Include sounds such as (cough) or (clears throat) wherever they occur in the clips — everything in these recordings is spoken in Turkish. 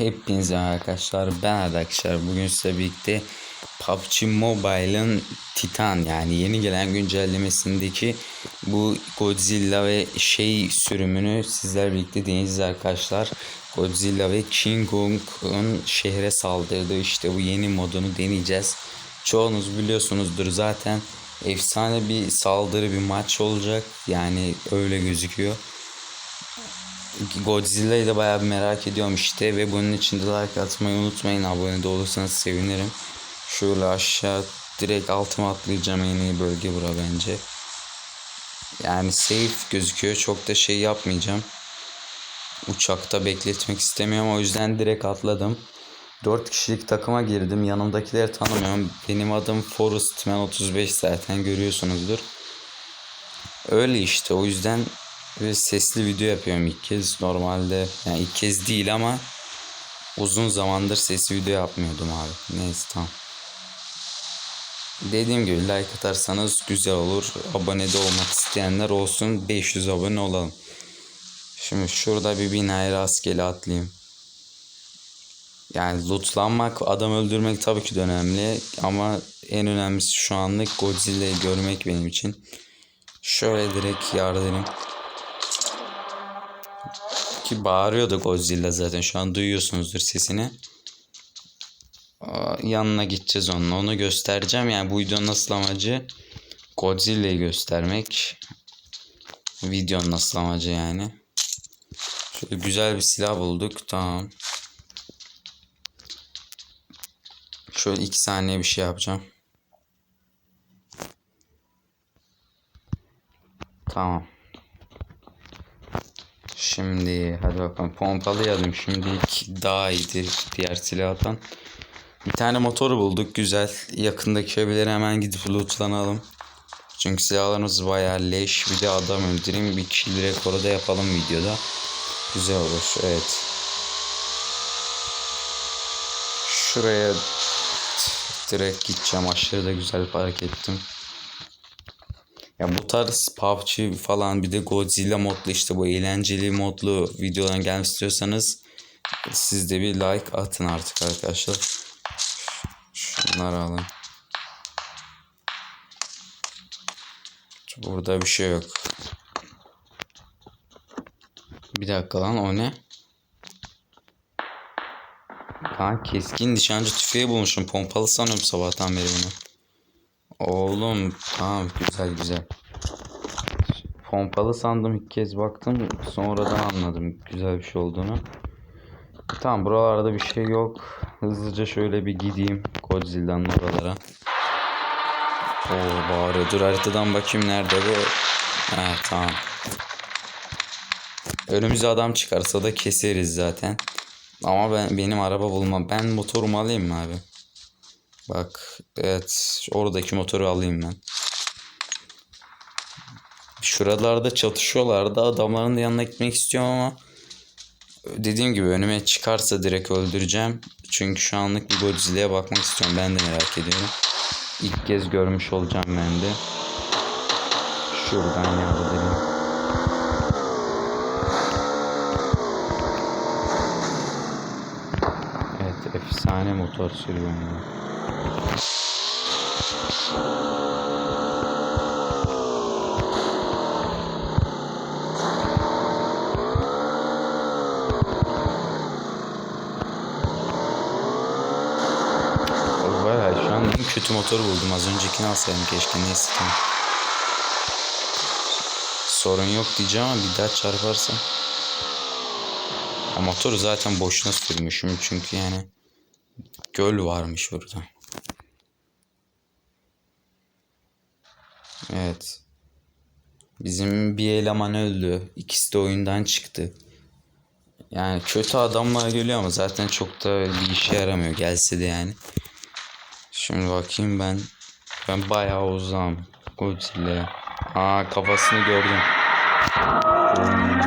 Hepinize arkadaşlar ben arkadaşlar bugün size birlikte PUBG Mobile'ın Titan yani yeni gelen güncellemesindeki bu Godzilla ve şey sürümünü sizler birlikte deneyeceğiz arkadaşlar. Godzilla ve King Kong'un şehre saldırdığı işte bu yeni modunu deneyeceğiz. Çoğunuz biliyorsunuzdur zaten efsane bir saldırı bir maç olacak yani öyle gözüküyor. Godzilla'yı da bayağı bir merak ediyorum işte ve bunun için de like atmayı unutmayın. Abone de olursanız sevinirim. Şöyle aşağı direkt altıma atlayacağım en iyi bölge bura bence. Yani safe gözüküyor. Çok da şey yapmayacağım. Uçakta bekletmek istemiyorum. O yüzden direkt atladım. 4 kişilik takıma girdim. Yanımdakileri tanımıyorum. Benim adım Forrest Man 35 zaten görüyorsunuzdur. Öyle işte o yüzden ve sesli video yapıyorum ilk kez. Normalde yani ilk kez değil ama uzun zamandır sesli video yapmıyordum abi. Neyse tamam. Dediğim gibi like atarsanız güzel olur. Abone de olmak isteyenler olsun. 500 abone olalım. Şimdi şurada bir binaya rastgele atlayayım. Yani lootlanmak, adam öldürmek tabii ki de önemli. Ama en önemlisi şu anlık Godzilla'yı görmek benim için. Şöyle direkt yardırayım. Ki bağırıyordu Godzilla zaten. Şu an duyuyorsunuzdur sesini. Yanına gideceğiz onunla. Onu göstereceğim. Yani bu videonun asıl amacı Godzilla'yı göstermek. Videonun asıl amacı yani. Şöyle güzel bir silah bulduk. Tamam. Şöyle iki saniye bir şey yapacağım. Tamam. Şimdi hadi bakalım pompalayalım şimdilik daha iyidir diğer silahtan. Bir tane motor bulduk güzel. Yakındaki evlere hemen gidip lootlanalım. Çünkü silahlarımız bayağı leş. Bir de adam öldüreyim. Bir kişi rekoru da yapalım videoda. Güzel olur. Evet. Şuraya direkt gideceğim. Aşırı da güzel park ettim. Ya bu tarz PUBG falan bir de Godzilla modlu işte bu eğlenceli modlu videoların gelmek istiyorsanız siz de bir like atın artık arkadaşlar. Şunları alın. Burada bir şey yok. Bir dakika lan o ne? Lan keskin nişancı tüfeği bulmuşum. Pompalı sanıyorum sabahtan beri bunu. Oğlum tamam güzel güzel. Pompalı sandım ilk kez baktım sonradan anladım güzel bir şey olduğunu. Tamam buralarda bir şey yok. Hızlıca şöyle bir gideyim Godzilla'nın oralara. Oo bağırıyor. Dur haritadan bakayım nerede bu. Ha tamam. Önümüze adam çıkarsa da keseriz zaten. Ama ben benim araba bulmam. Ben motorumu alayım mı abi? Bak evet oradaki motoru alayım ben. Şuralarda çatışıyorlardı. Adamların da yanına gitmek istiyorum ama dediğim gibi önüme çıkarsa direkt öldüreceğim. Çünkü şu anlık bir Godzilla'ya bakmak istiyorum. Ben de merak ediyorum. İlk kez görmüş olacağım ben de. Şuradan yavrulayım. Evet efsane motor sürüyorum ya. Var şu an kötü motoru buldum. Az öncekini alsaydım keşke. Neyse tamam. Sorun yok diyeceğim ama bir daha çarparsam. Ya motoru zaten boşuna sürmüşüm çünkü yani göl varmış burada. Evet. Bizim bir eleman öldü. İkisi de oyundan çıktı. Yani kötü adamlar geliyor ama zaten çok da bir işe yaramıyor gelse de yani. Şimdi bakayım ben. Ben bayağı uzağım. Godzilla. Aa kafasını gördüm. Hmm.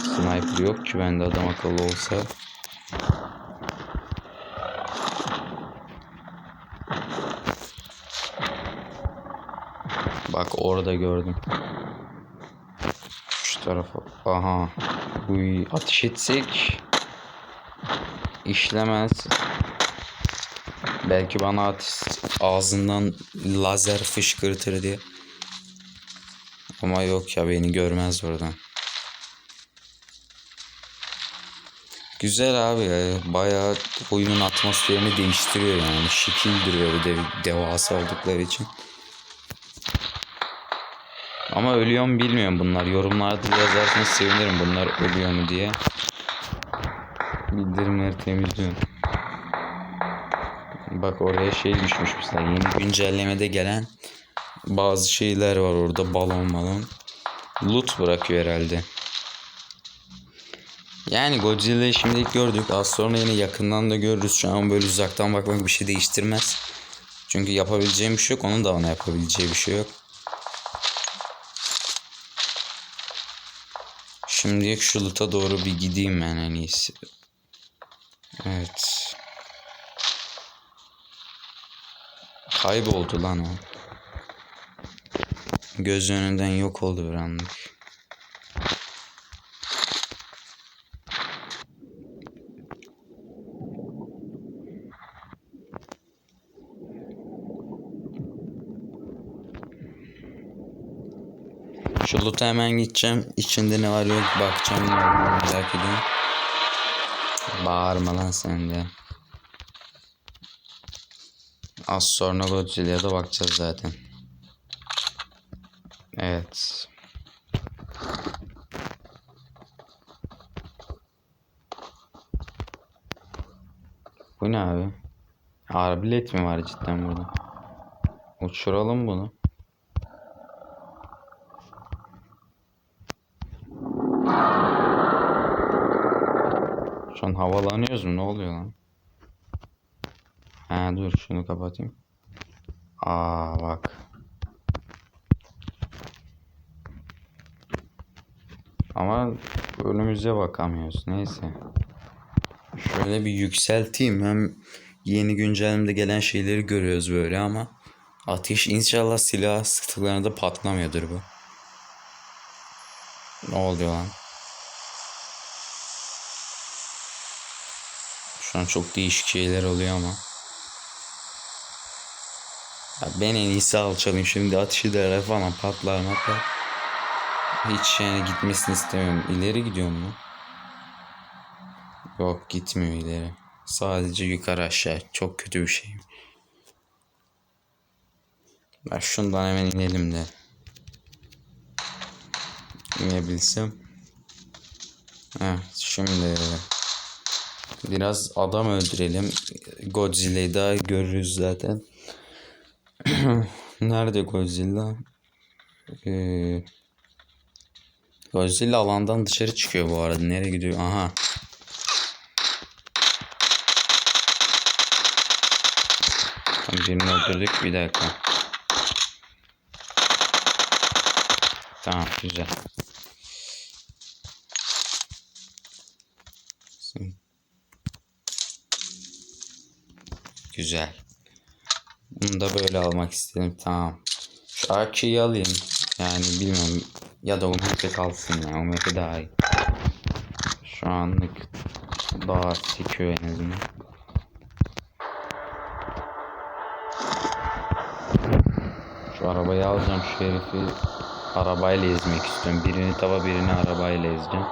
Sniper yok ki bende adam akıllı olsa. Bak orada gördüm. Şu tarafa. Aha. Uy, ateş etsek. işlemez. Belki bana at ağzından lazer fışkırtır diye. Ama yok ya beni görmez oradan. Güzel abi ya. Bayağı oyunun atmosferini değiştiriyor yani. Şekildir böyle de, devasa oldukları için. Ama ölüyor mu bilmiyorum bunlar. Yorumlarda yazarsanız sevinirim bunlar ölüyor mu diye. Bildirimleri temizliyorum. Bak oraya şey düşmüş mesela yeni güncellemede gelen bazı şeyler var orada balon balon. Loot bırakıyor herhalde. Yani Godzilla'yı şimdilik gördük. Az sonra yine yakından da görürüz. Şu an böyle uzaktan bakmak bir şey değiştirmez. Çünkü yapabileceğim bir şey yok. Onun da ona yapabileceği bir şey yok. Şimdilik şu loot'a doğru bir gideyim ben en iyisi. Evet. Kayboldu lan o. Göz önünden yok oldu bir anlık. Loot'a hemen gideceğim. İçinde ne var yok bakacağım. Ne olduğunu merak ediyorum. Bağırma lan sen de. Az sonra Godzilla'ya da bakacağız zaten. Evet. Bu ne abi? Arbalet mi var cidden burada? Uçuralım bunu. Şu an havalanıyoruz mu? Ne oluyor lan? Ha dur şunu kapatayım. Aa bak. Ama önümüze bakamıyoruz. Neyse. Şöyle bir yükselteyim. Hem yeni güncellemede gelen şeyleri görüyoruz böyle ama ateş inşallah silah sıktıklarında patlamıyordur bu. Ne oluyor lan? Şu an çok değişik şeyler oluyor ama. Ya ben en iyisi alçalayım. Şimdi ateş eder falan patlar matlar. Hiç yani gitmesini istemiyorum. İleri gidiyor mu? Yok gitmiyor ileri. Sadece yukarı aşağı. Çok kötü bir şey. Ben şundan hemen inelim de. İnebilsem. Heh, şimdi biraz adam öldürelim. Godzilla'yı da görürüz zaten. (clears throat) Nerede Godzilla? Ee, Godzilla alandan dışarı çıkıyor bu arada. Nereye gidiyor? Aha. Tamam, birini öldürdük. Bir dakika. Tamam güzel. Güzel. Bunu da böyle almak istedim. Tamam. Şu AK'yi alayım. Yani bilmiyorum. Ya da UMP kalsın ya. UMP daha iyi. Şu anlık daha sekiyor en azından. Şu arabayı alacağım. Şu herifi arabayla ezmek istiyorum. Birini tava birini arabayla ezeceğim.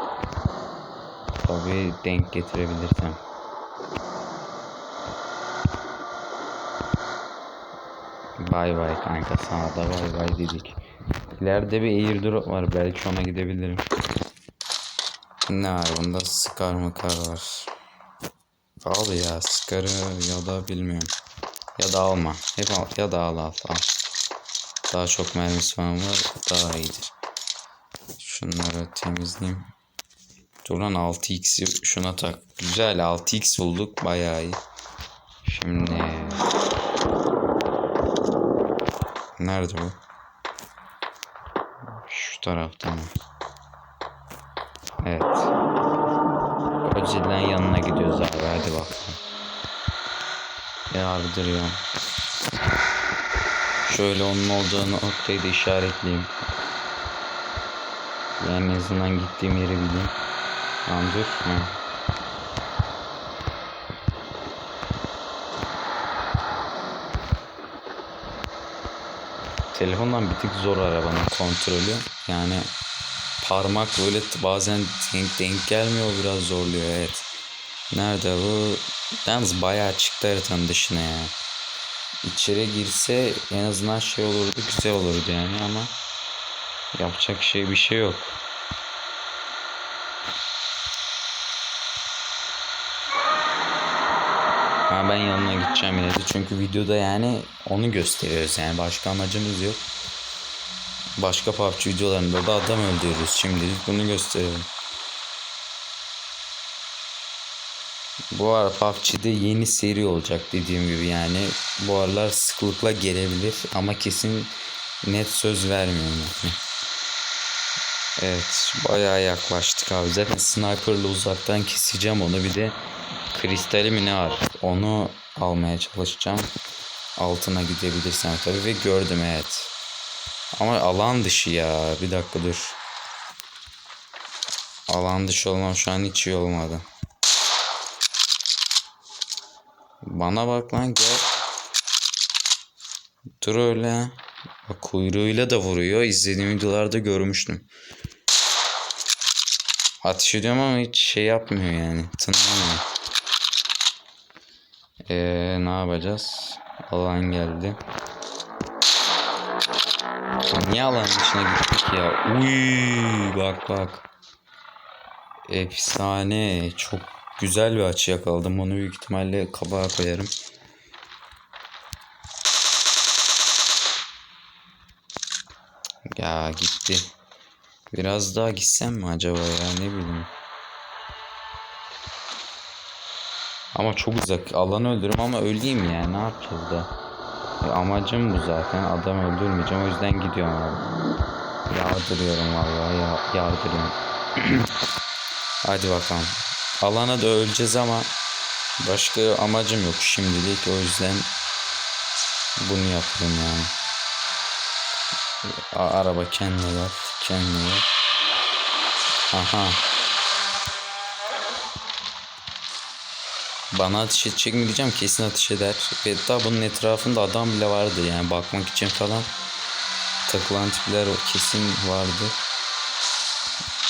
Tabii denk getirebilirsem. Bay bay kanka sana da bay bay dedik. İleride bir airdrop var belki ona gidebilirim. Ne var bunda Scar mıkar var. Al ya Scar'ı ya da bilmiyorum. Ya da alma. Hep al ya da al al al. Daha çok mermisi falan var daha iyidir. Şunları temizleyeyim. Dur lan 6x'i şuna tak. Güzel 6x bulduk bayağı iyi. Şimdi Nerede bu? Şu tarafta mı? Evet. Godzilla'nın yanına gidiyoruz abi. Hadi bakalım. Yardırıyorum. Şöyle onun olduğu noktayı da işaretleyeyim. Yani en azından gittiğim yeri bileyim. Tamam dur. Telefondan bir tık zor arabanın kontrolü. Yani parmak böyle bazen denk, denk gelmiyor biraz zorluyor evet. Nerede bu? Yalnız bayağı çıktı haritanın dışına ya. İçeri girse en azından şey olurdu güzel olurdu yani ama yapacak şey bir şey yok. Ben yanına gideceğim yine de çünkü videoda yani onu gösteriyoruz yani başka amacımız yok. Başka PUBG videolarında da adam öldürüyoruz. Şimdilik bunu gösteriyorum. Bu ara PUBG'de yeni seri olacak dediğim gibi yani bu aralar sıklıkla gelebilir ama kesin net söz vermiyorum yani. Evet bayağı yaklaştık abi zaten sniperla uzaktan keseceğim onu bir de kristali mi ne var? Onu almaya çalışacağım. Altına gidebilirsem tabii ve gördüm evet. Ama alan dışı ya bir dakika dur. Alan dışı olmam şu an hiç iyi olmadı. Bana bak lan gel. Dur öyle. Bak kuyruğuyla da vuruyor. İzlediğim videolarda görmüştüm. Ateş ediyorum ama hiç şey yapmıyor yani. Tınlamıyor. Eee ne yapacağız? Alan geldi. Niye alanın dışına gittik ya? Uy bak bak. Efsane. Çok güzel bir açı yakaladım. Onu büyük ihtimalle kabağa koyarım. Ya gitti. Biraz daha gitsem mi acaba ya ne bileyim. Ama çok uzak. Alanı öldürürüm ama öleyim ya. Ne yapacağız da? Ya amacım bu zaten. Adam öldürmeyeceğim. O yüzden gidiyorum abi. Yardırıyorum vallahi. Ya, yardırıyorum. (clears throat) Hadi bakalım. Alana da öleceğiz ama başka amacım yok şimdilik. O yüzden bunu yapıyorum yani. A- araba kendine gel. Kendine. Aha. Bana ateş edecek mi diyeceğim kesin ateş eder. Ve hatta bunun etrafında adam bile vardı yani bakmak için falan. Takılan tipler o kesin vardı.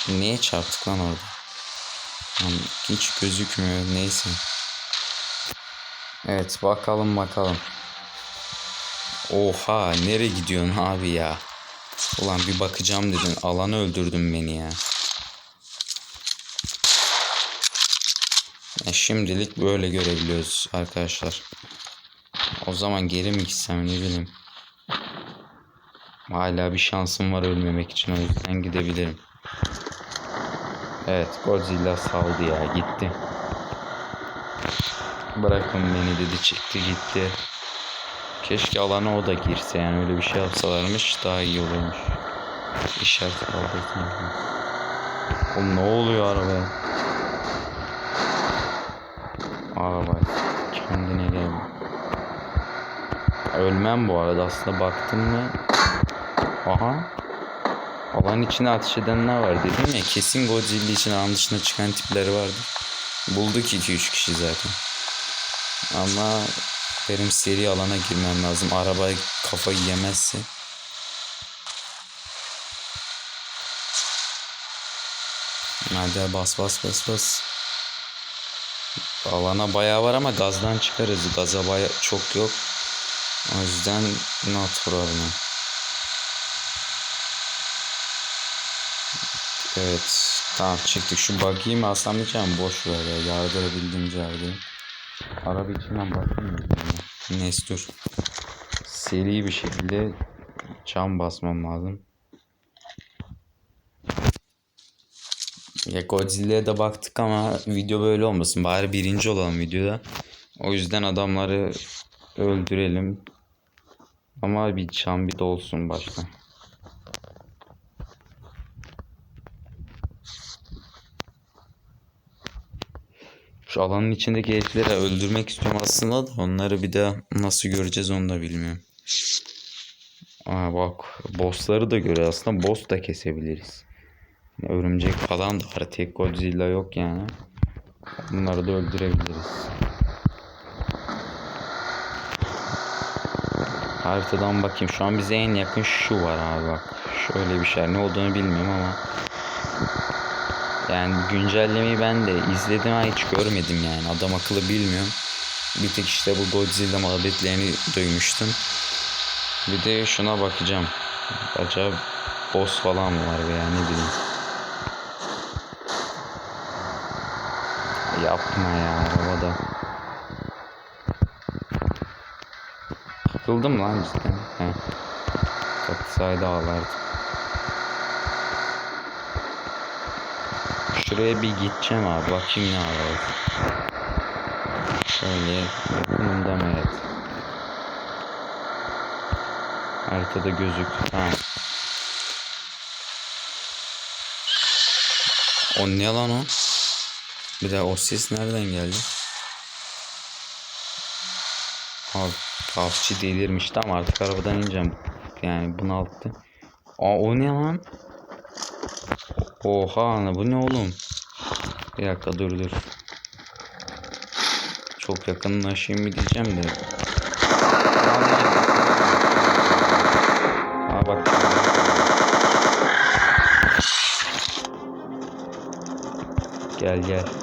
Neye çarptık lan orada? Lan hiç gözükmüyor neyse. Evet bakalım bakalım. Oha nereye gidiyorsun abi ya? Ulan bir bakacağım dedin. Alanı öldürdün beni ya. E şimdilik böyle görebiliyoruz arkadaşlar. O zaman geri mi gitsem ne bileyim. Hala bir şansım var ölmemek için o yüzden gidebilirim. Evet Godzilla saldı ya gitti. Bırakın beni dedi çıktı gitti. Keşke alana o da girse yani öyle bir şey yapsalarmış daha iyi olurmuş. İşaret kaldırsın. Oğlum ne oluyor arabaya? Araba kendine gel. Ölmem bu arada aslında baktım mı? Aha. Alan içine ateş edenler var dedim ya kesin Godzilla için alan dışına çıkan tipleri vardı. Bulduk 2-3 kişi zaten. Ama benim seri alana girmem lazım. Araba kafayı yemezse. Hadi bas bas bas bas. Alana bayağı var ama gazdan çıkarız. Gaza bayağı çok yok. O yüzden not vuralım. Evet. Tamam çıktık. Şu buggy'yi mi alsam diyeceğim. Boş ver ya. Yardırabildiğimce yardırayım. Araba içinden bakamıyorum. Yani. Neyse dur. Seri bir şekilde cam basmam lazım. Ya Godzilla'ya da baktık ama video böyle olmasın. Bari birinci olalım videoda. O yüzden adamları öldürelim. Ama bir çam bir de olsun başta. Şu alanın içindeki herifleri öldürmek istiyorum aslında da onları bir daha nasıl göreceğiz onu da bilmiyorum. Aa bak bossları da göre aslında boss da kesebiliriz. Örümcek falan da var. Tek Godzilla yok yani. Bunları da öldürebiliriz. Haritadan bakayım. Şu an bize en yakın şu var abi bak. Şöyle bir şey. Ne olduğunu bilmiyorum ama. Yani güncellemeyi ben de izledim ama hiç görmedim yani. Adam akıllı bilmiyorum. Bir tek işte bu Godzilla muhabbetlerini duymuştum. Bir de şuna bakacağım. Acaba boss falan mı var veya ne bileyim. Yapma ya arabada. Takıldım lan cidden. He. Takılsaydı ağlardım. Şuraya bir gideceğim abi. Bakayım ne var. Şöyle yakınımda mı evet. Haritada gözüktü. Tamam. O ne lan o? Bir de o ses nereden geldi? Abi PUBG delirmiş. Tamam artık arabadan ineceğim. Yani bunalttı. Aa o ne lan? Oha ana bu ne oğlum? Bir dakika dur dur. Çok yakınlaşayım mı diyeceğim de. Aa bak. Gel gel.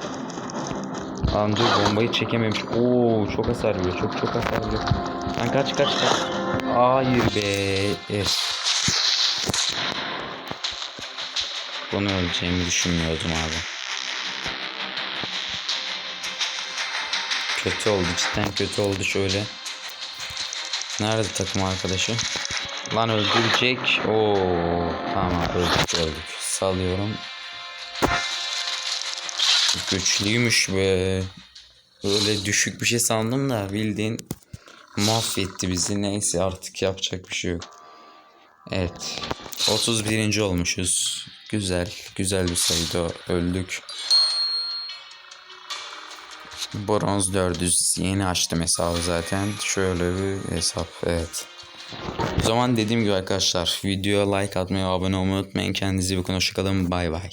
Dur bombayı çekememiş. Oo çok hasar veriyor. Çok çok hasar veriyor. Lan kaç kaç kaç. Hayır be. Evet. Bunu öleceğimi düşünmüyordum abi. Kötü oldu cidden kötü oldu şöyle. Nerede takım arkadaşı? Lan öldürecek. Oo tamam öldük öldük. Salıyorum. Güçlüymüş be. Öyle düşük bir şey sandım da bildiğin mahvetti bizi. Neyse artık yapacak bir şey yok. Evet. 31. olmuşuz. Güzel. Güzel bir sayıydı o. Öldük. Bronz 400 yeni açtım hesabı zaten. Şöyle bir hesap. Evet. O zaman dediğim gibi arkadaşlar videoya like atmayı, abone olmayı unutmayın. Kendinize iyi bakın. Hoşçakalın. Bay bay.